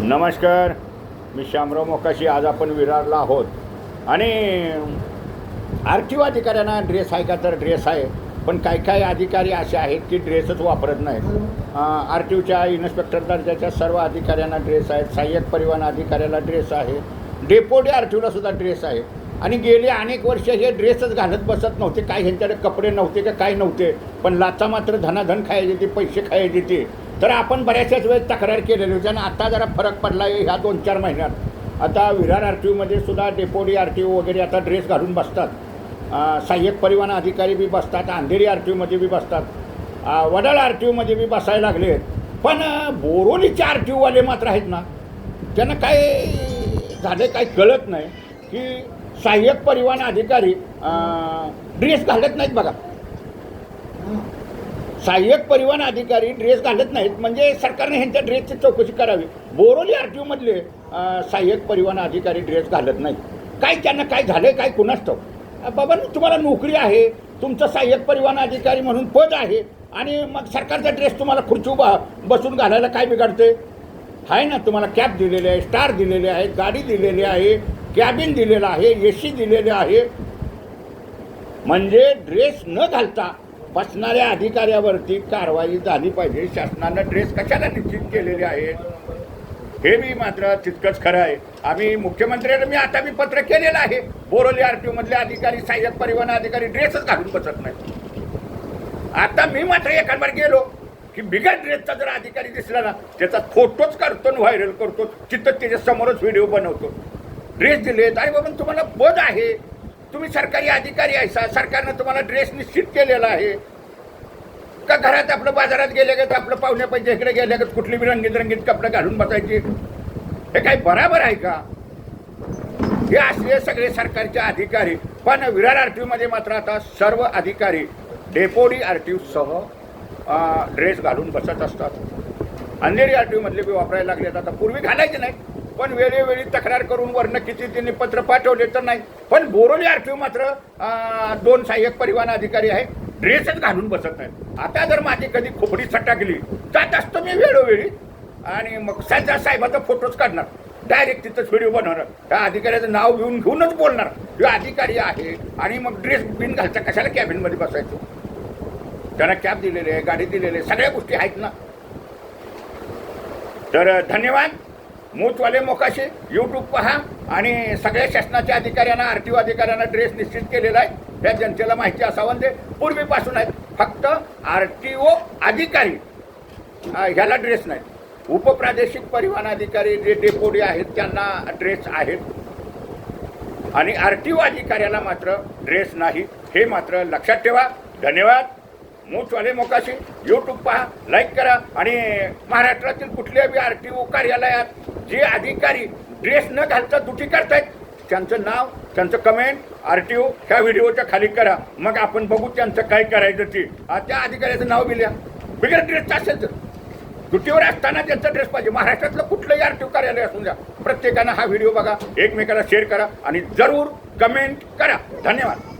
नमस्कार मी श्यामराव मोकाशी. आज आपण विरारला आहोत. आणि आर टी ओ अधिकाऱ्यांना ड्रेस आहे का? तर ड्रेस आहे. पण काही काही अधिकारी असे आहेत की ड्रेसच वापरत नाहीत. आर टी ओच्या इन्स्पेक्टर दर्जाच्या सर्व अधिकाऱ्यांना ड्रेस आहेत. सहाय्यक परिवहन अधिकाऱ्याला ड्रेस आहे. डेपोडी आर टी ओला सुद्धा ड्रेस आहे. आणि गेली अनेक वर्ष हे ड्रेसच घालत बसत नव्हते. काय ह्यांच्याकडे कपडे नव्हते का? काय नव्हते. पण लाचा मात्र धनाधन खायचे ते पैसे खायचे ते. तर आपण बऱ्याचशाच वेळेस तक्रार केलेली होती आणि आता जरा फरक पडला आहे ह्या दोन चार महिन्यात. आता विरार आर टी ओमध्ये सुद्धा डेपोडी आर टी ओ वगैरे आता ड्रेस घालून बसतात. सहाय्यक परिवहन अधिकारी बी बसतात अंधेरी आर टी ओमध्ये बी बसतात. वडाळ आर टी ओमध्ये बी बसायला लागले. पण बोरोलीचे आर टी ओवाले मात्र आहेत ना त्यांना काय झाले काय कळत नाही की सहाय्यक परिवहन अधिकारी ड्रेस घालत नाहीत बघा. सहाय्यक परिवहन अधिकारी ड्रेस घालत नाहीत. म्हणजे सरकारने ह्यांच्या ड्रेसची चौकशी करावी. बोरोली आर टी ओमधले सहाय्यक परिवहन अधिकारी ड्रेस घालत नाहीत. काय त्यांना काय झालं काय कुणाच बाबा तुम्हाला नोकरी आहे तुमचं सहाय्यक परिवहन अधिकारी म्हणून पद आहे आणि मग सरकारचा ड्रेस तुम्हाला खुर्ची उभा बसून घालायला काय बिघडते आहे ना तुम्हाला कॅब दिलेली आहे स्टार दिलेले आहे गाडी दिलेली आहे कॅबिन दिलेलं आहे ए सी दिलेले आहे. म्हणजे ड्रेस न घालता बसणाऱ्या अधिकाऱ्यावरती कारवाई झाली पाहिजे. शासनानं ड्रेस कशाला निश्चित केलेले आहेत? हे मी मात्र तितकंच खरं आहे. आम्ही मुख्यमंत्र्यांना मी आता मी पत्र केलेलं आहे. बोरोली आर टी ओमधले अधिकारी सहाय्यक परिवहन अधिकारी ड्रेसच घालून बसत नाही आता मी मात्र एखाद्यावर गेलो की बिगर ड्रेसचा जर अधिकारी दिसला ना त्याचा फोटोच काढतो आणि व्हायरल करतो. तिथं त्याच्यासमोरच व्हिडिओ बनवतो. ड्रेस दिलेत. आणि बाबा तुम्हाला पद आहे. तुम्ही सरकारी अधिकारी आहे. सा सरकारनं तुम्हाला ड्रेस निश्चित केलेला आहे. का घरात आपलं बाजारात गेले का आपलं पाहुण्या पाहिजे इकडे गेले का कुठली बी रंगीत रंगीत कपडे घालून बसायचे. हे काही बराबर आहे का? हे असले सगळे सरकारचे अधिकारी. पण विरार आर टी मध्ये मात्र आता सर्व अधिकारी डेपोडी आर टी सह ड्रेस घालून बसत असतात. अंधेरी आर टी मधले बी वापरायला लागले आता पूर्वी घालायचे नाही पण वेळोवेळी तक्रार करून वरनं किती त्यांनी पत्र पाठवले तर नाही. पण बोरोली आर मात्र दोन सहाय्यक परिवहन अधिकारी आहे ड्रेसच घालून बसत नाहीत आता जर माझी कधी खोपडी सटाकली जात असतो मी वेळोवेळी. आणि मग सध्या साहेबाचा फोटोच काढणार. डायरेक्ट तिथंच व्हिडिओ बनवणार. त्या अधिकाऱ्याचं नाव घेऊन घेऊनच बोलणार. जो अधिकारी आहे आणि मग ड्रेस बिन घालता कशाला कॅबिनमध्ये बसायचो? त्यांना कॅब दिलेली आहे गाडी दिलेली आहे सगळ्या गोष्टी आहेत ना? तर धन्यवाद. मूचवाले मोकाशी यूट्यूब पहा आणि सगळ्या शासनाच्या अधिकाऱ्यांना आर टी ओ अधिकाऱ्यांना ड्रेस निश्चित केलेला आहे. त्या जनतेला माहिती असावं ते पूर्वीपासून आहेत फक्त आर टी ओ अधिकारी ह्याला ड्रेस नाही. उपप्रादेशिक परिवहन अधिकारी जे डेपोडी आहेत त्यांना ड्रेस आहेत आणि आर टी ओ अधिकाऱ्याला मात्र ड्रेस नाही. हे मात्र लक्षात ठेवा. धन्यवाद. मूचवाले मोकाशी यूट्यूब पहा लाईक करा आणि महाराष्ट्रातील कुठल्या बी आर टी ओ कार्यालयात जे अधिकारी ड्रेस न घालता दुटी करतायत त्यांचं नाव त्यांचं कमेंट आर टी ओ ह्या व्हिडिओच्या खाली करा. मग आपण बघू त्यांचं काय करायचं ते. त्या अधिकाऱ्याचं नाव बिल्या. बिगर ड्रेसचं असेल तर. ड्युटीवर असताना त्यांचा ड्रेस पाहिजे. महाराष्ट्रातलं कुठलंही आर टी ओ कार्यालय असून द्या प्रत्येकानं हा व्हिडिओ बघा एकमेकाला शेअर करा आणि जरूर कमेंट करा. धन्यवाद.